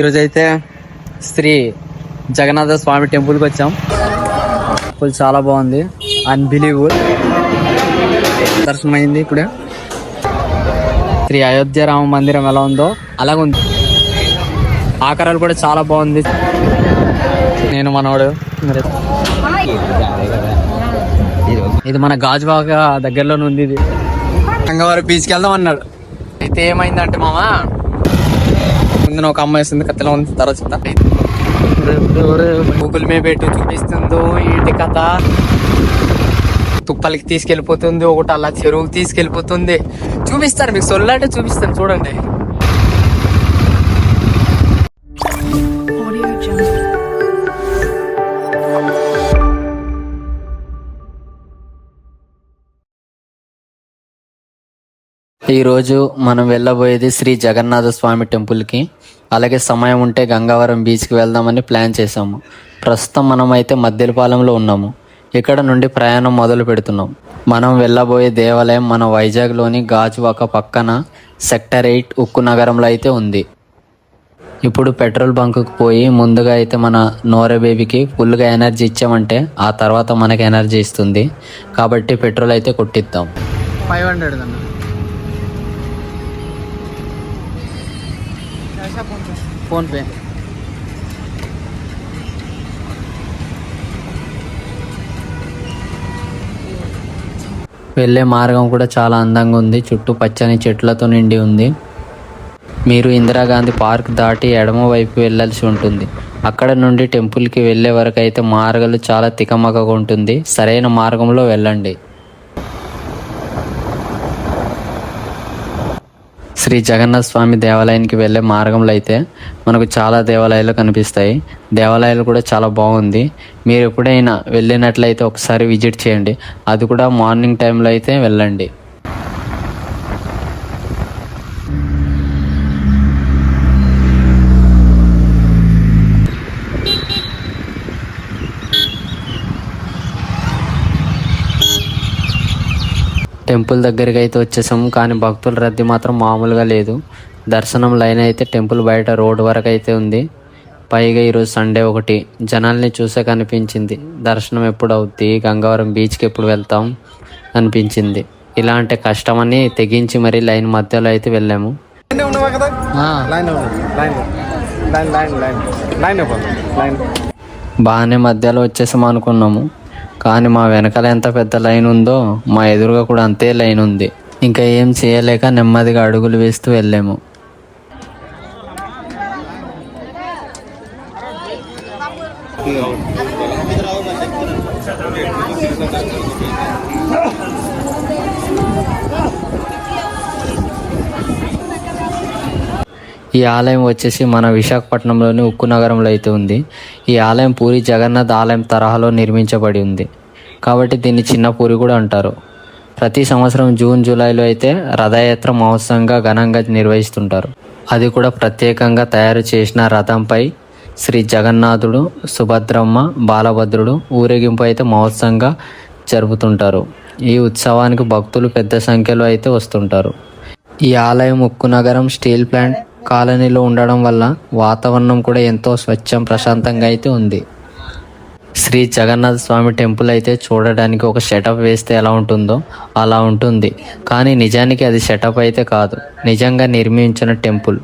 ఈరోజు అయితే శ్రీ జగన్నాథ స్వామి టెంపుల్కి వచ్చాం. టెంపుల్ చాలా బాగుంది. అన్బిలీవబుల్ దర్శనమైంది అయింది ఇప్పుడే. శ్రీ అయోధ్య రామ మందిరం ఎలా ఉందో అలాగ ఉంది ఆకారాలు కూడా చాలా బాగుంది. నేను మనవాడు. ఇది మన గాజుబాగా దగ్గరలోనే ఉంది ఇది. గంగవారి బీచ్కి వెళ్దాం అన్నాడు. అయితే ఏమైందంటే మామ ముందు ఒక అమ్మాయి వస్తుంది కథలో ఉంది తర్వాత చెప్తా. గూగుల్ మే పెట్టి చూపిస్తుందో ఏంటి కథ? తుప్పలకి తీసుకెళ్ళిపోతుంది ఒకటి అలా చెరువుకి తీసుకెళ్ళిపోతుంది. చూపిస్తాను మీకు సొల్లంటే చూపిస్తాను చూడండి. ఈరోజు మనం వెళ్ళబోయేది శ్రీ జగన్నాథ స్వామి టెంపుల్కి. అలాగే సమయం ఉంటే గంగావరం బీచ్కి వెళ్దామని ప్లాన్ చేసాము ప్రస్తుతం మనం అయితే మద్దెలపాలెంలో ఉన్నాము. ఇక్కడ నుండి ప్రయాణం మొదలు పెడుతున్నాం. మనం వెళ్ళబోయే దేవాలయం మన వైజాగ్లోని గాజువాక పక్కన సెక్టర్ ఎయిట్ ఉక్కు నగరంలో అయితే ఉంది. ఇప్పుడు పెట్రోల్ బంకుకు పోయి ముందుగా అయితే మన నోరే బేబీకి ఫుల్గా ఎనర్జీ ఇచ్చామంటే ఆ తర్వాత మనకి ఎనర్జీ ఇస్తుంది. కాబట్టి పెట్రోల్ అయితే కొట్టిద్దాం. ఫైవ్ హండ్రెడ్ ఫోన్పే వెళ్ళే మార్గం కూడా చాలా అందంగా ఉంది. చుట్టూ పచ్చని చెట్లతో నిండి ఉంది. మీరు ఇందిరాగాంధీ పార్క్ దాటి ఎడమ వైపు వెళ్ళాల్సి ఉంటుంది. అక్కడ నుండి టెంపుల్కి వెళ్ళే వరకు అయితే మార్గాలు చాలా తికమకగా ఉంటుంది. సరైన మార్గంలో వెళ్ళండి. శ్రీ జగన్నాథ స్వామి దేవాలయానికి వెళ్ళే మార్గంలో అయితే మనకు చాలా దేవాలయాలు కనిపిస్తాయి. దేవాలయాలు కూడా చాలా బాగుంది. మీరు ఎప్పుడైనా వెళ్ళినట్లయితే ఒకసారి విజిట్ చేయండి. అది కూడా మార్నింగ్ టైంలో అయితే వెళ్ళండి. టెంపుల్ దగ్గరికి అయితే వచ్చేసాము కానీ భక్తుల రద్దీ మాత్రం మామూలుగా లేదు. దర్శనం లైన్ అయితే టెంపుల్ బయట రోడ్ వరకు అయితే ఉంది. పైగా ఈరోజు సండే ఒకటి. జనాల్ని చూసే కనిపించింది. దర్శనం ఎప్పుడు అవుద్ది? గంగవరం బీచ్కి ఎప్పుడు వెళ్తాం? అనిపించింది. ఇలా అంటే కష్టమని తెగించి మరీ లైన్ మధ్యలో అయితే వెళ్ళాము. బాగానే మధ్యలో వచ్చేసాం అనుకున్నాము. కానీ మా వెనకాల ఎంత పెద్ద లైన్ ఉందో మా ఎదురుగా కూడా అంతే లైన్ ఉంది. ఇంకా ఏం చేయలేక నెమ్మదిగా అడుగులు వేస్తూ వెళ్ళాము. ఈ ఆలయం వచ్చేసి మన విశాఖపట్నంలోని ఉక్కు నగరంలో అయితే ఉంది. ఈ ఆలయం పూరి జగన్నాథ్ ఆలయం తరహాలో నిర్మించబడి ఉంది. కాబట్టి దీన్ని చిన్న పూరి కూడా అంటారు. ప్రతి సంవత్సరం జూన్ జూలైలో అయితే రథయాత్ర మహోత్సవంగా ఘనంగా నిర్వహిస్తుంటారు. అది కూడా ప్రత్యేకంగా తయారు చేసిన రథంపై శ్రీ జగన్నాథుడు సుభద్రమ్మ బాలభద్రుడు ఊరేగింపు అయితే మహోత్సవంగా జరుపుతుంటారు. ఈ ఉత్సవానికి భక్తులు పెద్ద సంఖ్యలో అయితే వస్తుంటారు. ఈ ఆలయం ఉక్కు నగరం స్టీల్ ప్లాంట్ కాలనీలో ఉండడం వల్ల వాతావరణం కూడా ఎంతో స్వచ్ఛం ప్రశాంతంగా అయితే ఉంది. శ్రీ జగన్నాథ స్వామి టెంపుల్ అయితే చూడడానికి ఒక సెటప్ వేస్తే ఎలా ఉంటుందో అలా ఉంటుంది. కానీ నిజానికి అది సెటప్ అయితే కాదు. నిజంగా నిర్మించిన టెంపుల్.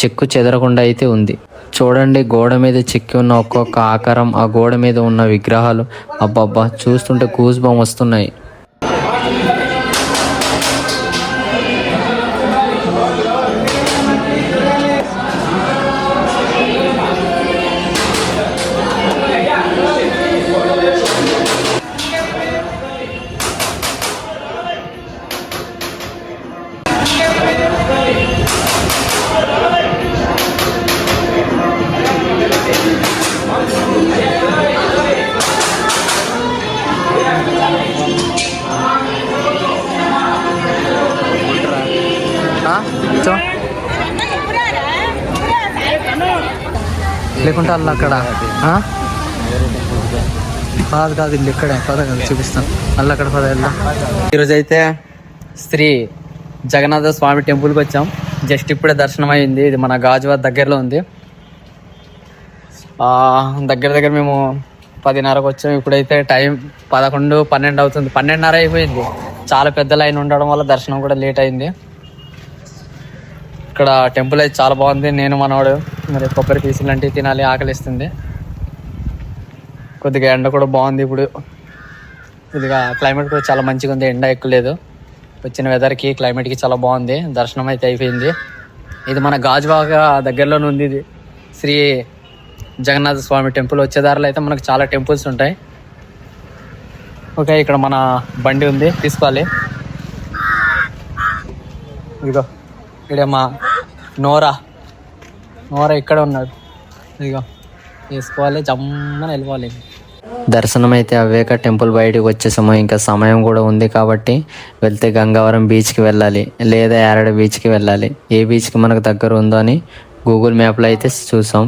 చెక్కు చెదరకుండా అయితే ఉంది. చూడండి గోడ మీద చెక్కి ఉన్న ఒక్కొక్క ఆకారం ఆ గోడ మీద ఉన్న విగ్రహాలు. అబ్బబ్బా చూస్తుంటే కూస్ వస్తున్నాయి. లేకుంటే వాళ్ళు అక్కడ కాదు కాదు ఇల్లు ఇక్కడే పద కదా చూపిస్తాను. మళ్ళీ అక్కడ పద వెళ్దాం. ఈరోజు అయితే శ్రీ జగన్నాథ స్వామి టెంపుల్కి వచ్చాం. జస్ట్ ఇప్పుడే దర్శనం అయింది ఇది మన గాజువాద్ దగ్గరలో ఉంది. దగ్గర దగ్గర మేము పదిన్నరకు వచ్చాము ఇప్పుడైతే టైం పదకొండు పన్నెండు అవుతుంది. పన్నెండున్నర అయిపోయింది. చాలా పెద్ద లైన్ ఉండడం వల్ల దర్శనం కూడా లేట్ అయింది. ఇక్కడ టెంపుల్ అయితే చాలా బాగుంది. నేను మనవాడు మరి కొబ్బరి పీసులు లాంటివి తినాలి ఆకలిస్తుంది. కొద్దిగా ఎండ కూడా బాగుంది ఇప్పుడు. కొద్దిగా క్లైమేట్ కూడా చాలా మంచిగా ఉంది ఎండ ఎక్కువలేదు వచ్చిన వెదర్కి క్లైమేట్కి చాలా బాగుంది దర్శనం అయితే అయిపోయింది. ఇది మన గాజువాక దగ్గరలోనే ఉంది ఇది. శ్రీ జగన్నాథ స్వామి టెంపుల్. వచ్చే దారిలో అయితే మనకు చాలా టెంపుల్స్ ఉంటాయి. ఓకే ఇక్కడ మన బండి ఉంది తీసుకోవాలి. ఇదిగో ఇక్కడ మా నోరా. నోరా ఇక్కడ ఉన్నాడు. ఇదిగో వేసుకోవాలి జమ్మని వెళ్ళిపోవాలి. దర్శనం అయితే అవ్వాక టెంపుల్ బయటికి వచ్చేసాము. ఇంకా సమయం కూడా ఉంది కాబట్టి వెళ్తే గంగవరం బీచ్కి వెళ్ళాలి. లేదా యారడ బీచ్కి వెళ్ళాలి. ఏ బీచ్కి మనకు దగ్గర ఉందో అని గూగుల్ మ్యాప్లో అయితే చూసాం.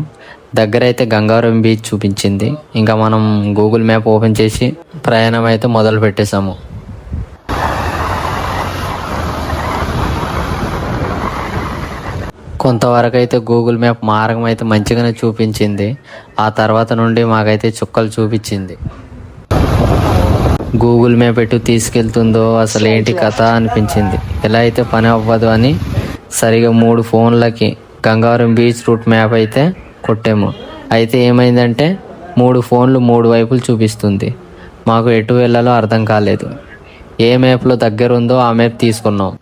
దగ్గర అయితే గంగవరం బీచ్ చూపించింది. ఇంకా మనం గూగుల్ మ్యాప్ ఓపెన్ చేసి ప్రయాణం అయితే మొదలు పెట్టేశాము కొంతవరకు అయితే గూగుల్ మ్యాప్ మార్గం అయితే మంచిగానే చూపించింది. ఆ తర్వాత నుండి మాకైతే చుక్కలు చూపించింది. గూగుల్ మ్యాప్ ఎటు తీసుకెళ్తుందో అసలు ఏంటి కథ అనిపించింది. ఎలా అయితే పని అవ్వదు అని సరిగా మూడు ఫోన్లకి గంగావరం బీచ్ రూట్ మ్యాప్ అయితే కొట్టాము. అయితే ఏమైందంటే మూడు ఫోన్లు మూడు వైపులు చూపిస్తుంది. మాకు ఎటు వెళ్ళాలో అర్థం కాలేదు. ఏ మ్యాప్లో దగ్గర ఉందో ఆ మ్యాప్ తీసుకున్నాం.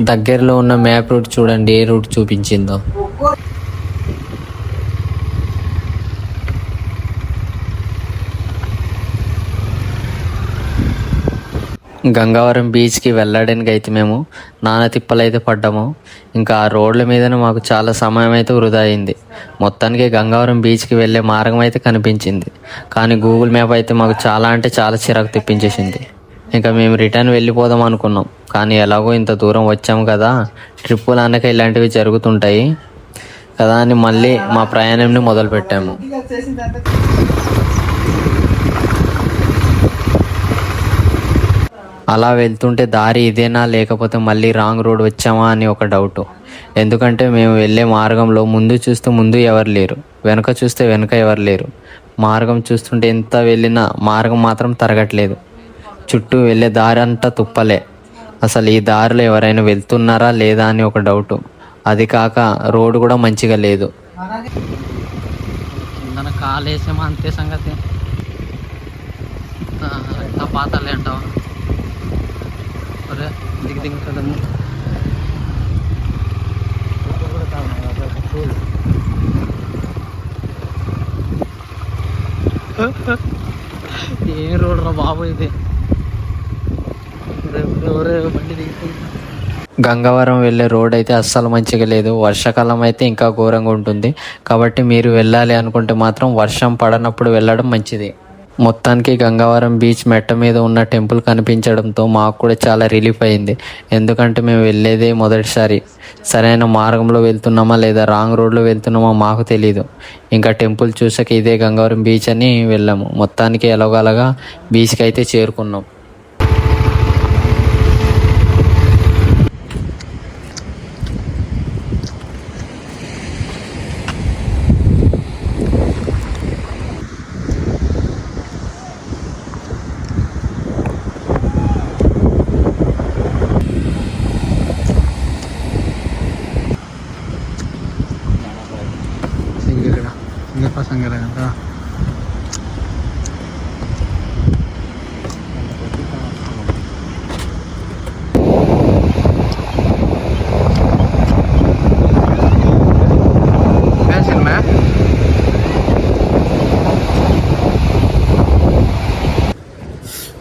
దగ్గరలో ఉన్న మ్యాప్ రూట్ చూడండి ఏ రూట్ చూపించిందో. గంగవరం బీచ్కి వెళ్ళడానికి అయితే మేము నానా తిప్పలు అయితే పడ్డాము. ఇంకా ఆ రోడ్ల మీదనే మాకు చాలా సమయం అయితే వృధా అయింది. మొత్తానికి గంగవరం బీచ్కి వెళ్ళే మార్గం అయితే కనిపించింది. కానీ గూగుల్ మ్యాప్ అయితే మాకు చాలా అంటే చాలా చిరాకు తెప్పించేసింది. ఇంకా మేము రిటర్న్ వెళ్ళిపోదాం అనుకున్నాం. కానీ ఎలాగో ఇంత దూరం వచ్చాము కదా. ట్రిప్పులు అనక ఇలాంటివి జరుగుతుంటాయి. కదా అని మళ్ళీ మా ప్రయాణంని మొదలు పెట్టాము. అలా వెళ్తుంటే దారి ఇదేనా? లేకపోతే మళ్ళీ రాంగ్ రోడ్ వచ్చామా అని ఒక డౌట్. ఎందుకంటే మేము వెళ్ళే మార్గంలో ముందు చూస్తే ముందు ఎవరు లేరు. వెనుక చూస్తే వెనక ఎవరు లేరు. మార్గం చూస్తుంటే ఎంత వెళ్ళినా మార్గం మాత్రం తరగట్లేదు. చుట్టూ వెళ్ళే దారి అంతా తుప్పలే. అసలు ఈ దారిలో ఎవరైనా వెళ్తున్నారా లేదా అని ఒక డౌట్. అది కాక రోడ్డు కూడా మంచిగా లేదు. మన కాలేసేమో అంతే సంగతి. పాతాలే అంటావా? దిగి ఏ రోడ్ రా బాబు ఇది ఒరే, ఒరే, ఒరే, బండి దిగి గంగవరం వెళ్ళే రోడ్ అయితే అస్సలు మంచిగా లేదు. వర్షాకాలం అయితే ఇంకా ఘోరంగా ఉంటుంది. కాబట్టి మీరు వెళ్ళాలి అనుకుంటే మాత్రం వర్షం పడనప్పుడు వెళ్ళడం మంచిది. మొత్తానికి గంగవరం బీచ్ మెట్ట మీద ఉన్న టెంపుల్ కనిపించడంతో మాకు కూడా చాలా రిలీఫ్ అయింది. ఎందుకంటే మేము వెళ్ళేదే మొదటిసారి. సరైన మార్గంలో వెళ్తున్నామా లేదా రాంగ్ రోడ్లో వెళ్తున్నామా మాకు తెలియదు ఇంకా టెంపుల్ చూసాక ఇదే గంగవరం బీచ్ అని వెళ్ళాము. మొత్తానికి ఎలాగోలాగా బీచ్కి అయితే చేరుకున్నాం.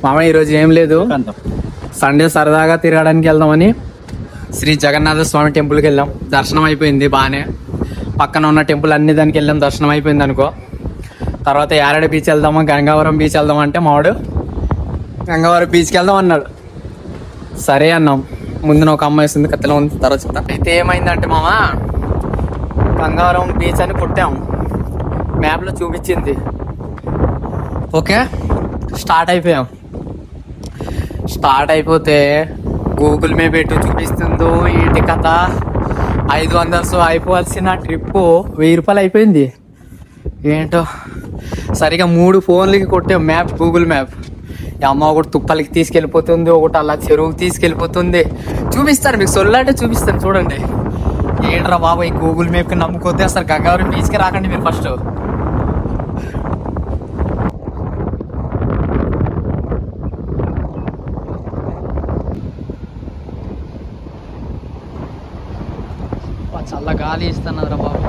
మామ ఈరోజు ఏం లేదు. సండే సరదాగా తిరగడానికి వెళ్దామని శ్రీ జగన్నాథ స్వామి టెంపుల్కి వెళ్ళాం. దర్శనం అయిపోయింది బాగానే పక్కన ఉన్న టెంపుల్ అన్ని దానికి వెళ్ళాం దర్శనం అయిపోయింది అనుకో. తర్వాత యారడ బీచ్ వెళ్దామా గంగావరం బీచ్ వెళ్దాం అంటే మావాడు గంగావరం బీచ్కి వెళ్దాం అన్నాడు. సరే అన్నాం. ముందున ఒక అమ్మాయి వస్తుంది కత్తెలో ఉంది తర్వాత చెప్తా. అయితే ఏమైందంటే మామ గంగావరం బీచ్ అని పుట్టాం మ్యాప్లో చూపించింది. ఓకే? స్టార్ట్ అయిపోయాం. స్టార్ట్ అయిపోతే గూగుల్ మ్యాప్ పెట్టి చూపిస్తుందో ఏంటి కథ? ఐదు వందలు అయిపోవాల్సిన ట్రిప్ వెయ్యి రూపాయలు అయిపోయింది. ఏంటో? సరిగా మూడు ఫోన్లకి కొట్టే మ్యాప్ గూగుల్ మ్యాప్. అమ్మ ఒకటి తుప్పలకి తీసుకెళ్ళిపోతుంది ఒకటి అలా చెరువుకి తీసుకెళ్ళిపోతుంది. చూపిస్తాను మీకు సొల్లంటే చూపిస్తాను చూడండి. ఏంట్రా బాబా ఈ గూగుల్ మ్యాప్కి నమ్ముకోద్ది అసలు గంగావరం బీచ్కి రాకండి మీరు ఫస్ట్. గాలి ఇస్తున్నదిరా బాబు.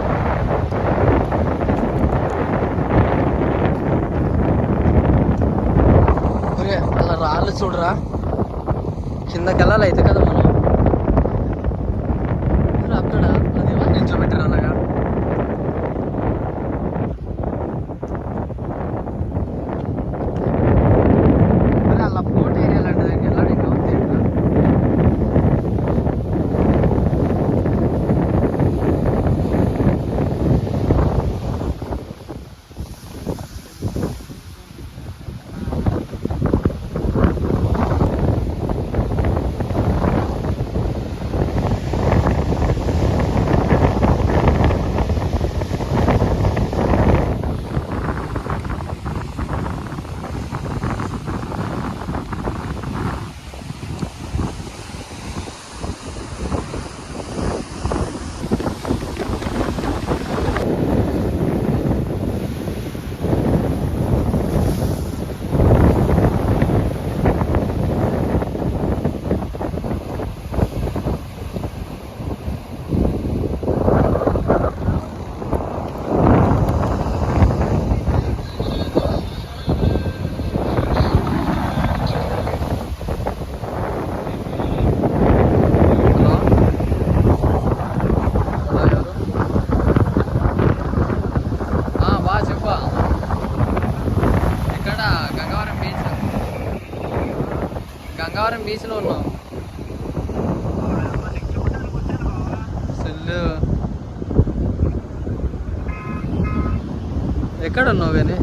అలా రాళ్ళు చూడరా. కింద వెళ్ళాలి అయితే కదా మనం. అక్కడ అది ఎవరు నిల్చోబెట్టారు అలాగా ఒరే, అలా పోటీ ఏరియా లాంటిది వెళ్ళడానికి అవుతుంది ఏంట్రా? బాగా చెప్పా ఎక్కడ గంగవరం బీచ్ గంగవరం బీచ్లో ఉన్నాం సెల్లు ఎక్కడ ఉన్నావు కానీ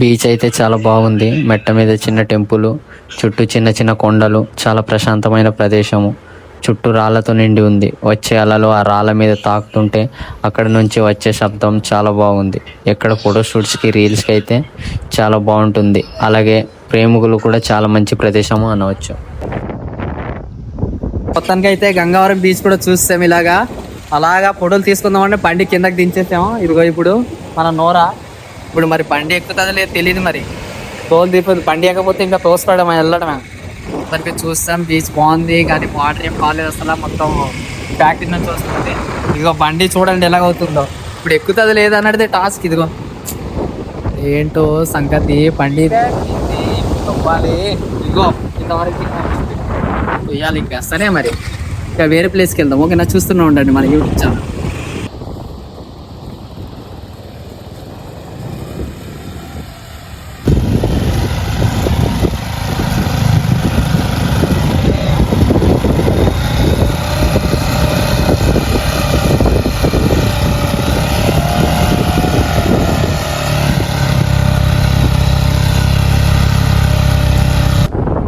బీచ్ అయితే చాలా బాగుంది. మెట్ట మీద చిన్న టెంపుల్ చుట్టూ చిన్న చిన్న కొండలు చాలా ప్రశాంతమైన ప్రదేశము. చుట్టూ రాళ్ళతో నిండి ఉంది. వచ్చే అలలు ఆ రాళ్ళ మీద తాకుతుంటే అక్కడ నుంచి వచ్చే శబ్దం చాలా బాగుంది. ఎక్కడ ఫోటోషూట్స్కి రీల్స్కి అయితే చాలా బాగుంటుంది. అలాగే ప్రేమికులు కూడా చాలా మంచి ప్రదేశము అనవచ్చు. మొత్తానికి అయితే గంగావరం బీచ్ కూడా చూస్తాం ఇలాగా. అలాగా ఫోటోలు తీసుకుందామంటే బండి కిందకి దించేసాము ఇదిగో ఇప్పుడు మన నోరా. ఇప్పుడు మరి బండి ఎక్కుతుందో లేదు తెలియదు మరి. తోలు దిపోతుంది బండి ఎక్కకపోతే ఇంకా తోసుకోవడం వెళ్ళడమే. మొత్తానికి చూస్తాం బీచ్ బాగుంది కానీ వాటర్ ఏం బాగాలేదు అసలు మొత్తం ఫ్యాక్టరీ నుంచి వస్తుంది. ఇదిగో బండి చూడండి ఎలాగవుతుందో ఇప్పుడు ఎక్కుతుంది లేదన్నది టాస్క్ ఇదిగో. ఏంటో సంగతి బండి తవ్వాలి. ఇదిగో ఇంతవరకు వేయాలి ఇంకా. సరే మరి. ఇంకా వేరే ప్లేస్కి వెళ్దాం. ఓకేనా? చూస్తూనే ఉండండి మన యూట్యూబ్ ఛానల్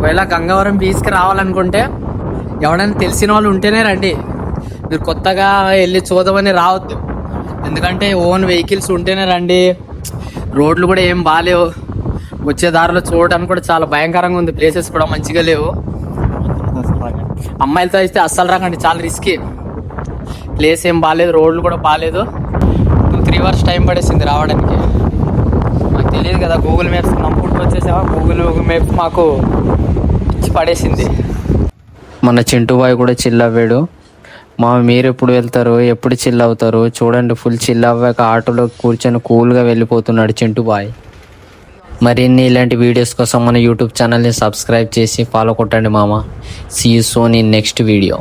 ఒకవేళ గంగవరం బీచ్కి రావాలనుకుంటే ఎవరైనా తెలిసిన వాళ్ళు ఉంటేనే రండి. మీరు కొత్తగా వెళ్ళి చూద్దామని రావద్దు. ఎందుకంటే ఓన్ వెహికల్స్ ఉంటేనే రండి. రోడ్లు కూడా ఏం బాగాలేవు వచ్చే దారిలో చూడడానికి కూడా చాలా భయంకరంగా ఉంది. ప్లేసెస్ కూడా మంచిగా లేవు. అమ్మాయిలతో అయితే అస్సలు రాకండి. చాలా రిస్కీ ప్లేస్ ఏం బాగాలేదు రోడ్లు కూడా బాగాలేదు టూ త్రీ అవర్స్ టైం పడేసింది రావడానికి. మాకు తెలియదు కదా గూగుల్ మ్యాప్స్ నమ్ముకుంటూ వచ్చేసామా గూగుల్ మ్యాప్స్ మాకు ఇచ్చి పడేసింది. మన చింటూ బాయ్ కూడా చిల్లవ్వాడు. మా మీరు ఎప్పుడు వెళ్తారు ఎప్పుడు చిల్ అవుతారు చూడండి ఫుల్ చిల్ అవ్వాక ఆటోలో కూర్చొని కూల్గా వెళ్ళిపోతున్నాడు చింటూ బాయ్ మరిన్ని ఇలాంటి వీడియోస్ కోసం మన యూట్యూబ్ ఛానల్ని సబ్స్క్రైబ్ చేసి ఫాలో కొట్టండి మామ. See you soon in next video